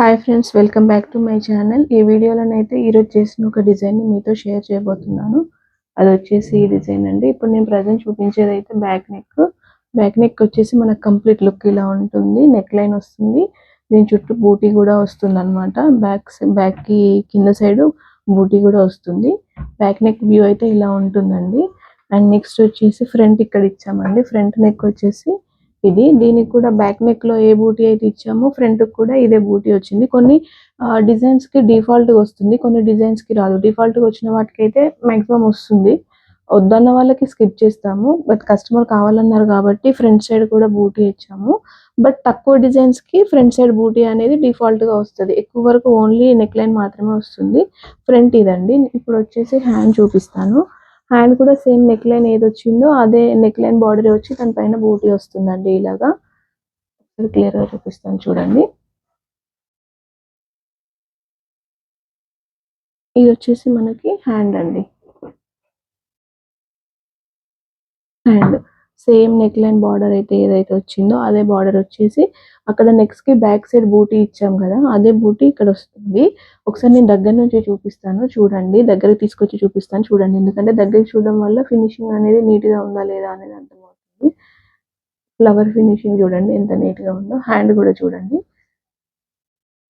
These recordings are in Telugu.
Hi friends welcome back to my channel ఈ వీడియోలోనైతే ఈరోజు చేసిన ఒక డిజైన్ని మీతో షేర్ చేయబోతున్నాను. అది వచ్చేసి ఈ డిజైన్ అండి. ఇప్పుడు నేను ప్రజెంట్ చూపించేది అయితే బ్యాక్ నెక్ బ్యాక్ నెక్ వచ్చేసి మనకు కంప్లీట్ లుక్ ఇలా ఉంటుంది. నెక్ లైన్ వస్తుంది. దీని చుట్టూ బూటీ కూడా వస్తుంది అనమాట బ్యాక్ బ్యాక్కి కింద సైడ్ బూటీ కూడా వస్తుంది. బ్యాక్ నెక్ వ్యూ అయితే ఇలా ఉంటుందండి. అండ్ నెక్స్ట్ వచ్చేసి ఫ్రంట్ ఇక్కడ ఇచ్చామండి. ఫ్రంట్ నెక్ వచ్చేసి ఇది. దీనికి కూడా బ్యాక్ నెక్లో ఏ బూటీ అయితే ఇచ్చామో ఫ్రంట్ కూడా ఇదే బూటీ వచ్చింది. కొన్ని డిజైన్స్కి డిఫాల్ట్గా వస్తుంది. కొన్ని డిజైన్స్కి రాదు. డిఫాల్ట్గా వచ్చిన వాటికి అయితే మాక్సిమం వస్తుంది. వద్దన్న వాళ్ళకి స్కిప్ చేస్తాము. బట్ కస్టమర్ కావాలన్నారు కాబట్టి ఫ్రంట్ సైడ్ కూడా బూటీ ఇచ్చాము. బట్ తక్కువ డిజైన్స్కి ఫ్రంట్ సైడ్ బూటీ అనేది డిఫాల్ట్గా వస్తుంది. ఎక్కువ వరకు ఓన్లీ నెక్ లైన్ మాత్రమే వస్తుంది. ఫ్రంట్ ఇదండి. ఇప్పుడు వచ్చేసి హ్యాండ్ చూపిస్తాను. హ్యాండ్ కూడా సేమ్ నెక్ లైన్ ఏది వచ్చిందో అదే నెక్ లైన్ బార్డర్ వచ్చి దాని పైన బూటీ వస్తుందండి ఇలాగా. క్లియర్గా చూపిస్తాను చూడండి. ఇది వచ్చేసి మనకి హ్యాండ్ అండి. Hand same neck line border అయితే ఏదైతే వచ్చిందో అదే బార్డర్ వచ్చేసి అక్కడ నెక్స్ట్కి బ్యాక్ సైడ్ బూటీ ఇచ్చాం కదా అదే బూటీ ఇక్కడ వస్తుంది. ఒకసారి నేను దగ్గర నుంచి చూపిస్తాను చూడండి. దగ్గరికి తీసుకొచ్చి చూపిస్తాను చూడండి. ఎందుకంటే దగ్గరికి చూడడం వల్ల ఫినిషింగ్ అనేది నీట్గా ఉందా లేదా అనేది అర్థమవుతుంది. ఫ్లవర్ ఫినిషింగ్ చూడండి ఎంత నీట్గా ఉందో. హ్యాండ్ కూడా చూడండి.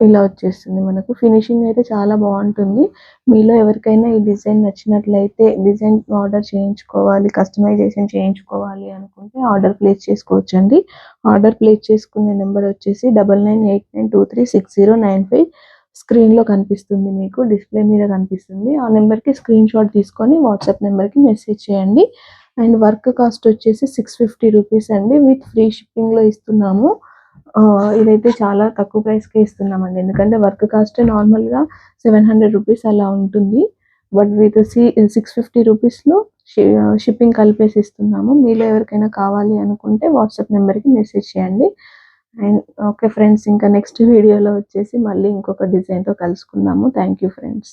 ఇలా వచ్చేస్తుంది మనకు. ఫినిషింగ్ అయితే చాలా బాగుంటుంది. మీలో ఎవరికైనా ఈ డిజైన్ నచ్చినట్లయితే డిజైన్ ఆర్డర్ చేయించుకోవాలి కస్టమైజేషన్ చేయించుకోవాలి అనుకుంటే ఆర్డర్ ప్లేస్ చేసుకోవచ్చు అండి ఆర్డర్ ప్లేస్ చేసుకునే నెంబర్ వచ్చేసి double nine eight nine two three six zero nine five. స్క్రీన్లో కనిపిస్తుంది మీకు డిస్ప్లే మీద కనిపిస్తుంది. ఆ నెంబర్కి స్క్రీన్ షాట్ తీసుకొని వాట్సాప్ నెంబర్కి మెసేజ్ చేయండి. అండ్ వర్క్ కాస్ట్ వచ్చేసి సిక్స్ ఫిఫ్టీ రూపీస్ అండి. విత్ ఫ్రీ షిప్పింగ్లో ఇస్తున్నాము. ఇదైతే చాలా తక్కువ ప్రైస్కి ఇస్తున్నామండి. ఎందుకంటే వర్క్ కాస్ట్ నార్మల్గా సెవెన్ హండ్రెడ్ రూపీస్ అలా ఉంటుంది. బట్ విత్ సిక్స్ ఫిఫ్టీ రూపీస్లో షిప్పింగ్ కలిపేసి ఇస్తున్నాము. మీలో ఎవరికైనా కావాలి అనుకుంటే వాట్సాప్ నెంబర్కి మెసేజ్ చేయండి. అండ్ ఓకే ఫ్రెండ్స్ ఇంకా నెక్స్ట్ వీడియోలో వచ్చేసి మళ్ళీ ఇంకొక డిజైన్తో కలుసుకుందాము. Thank you friends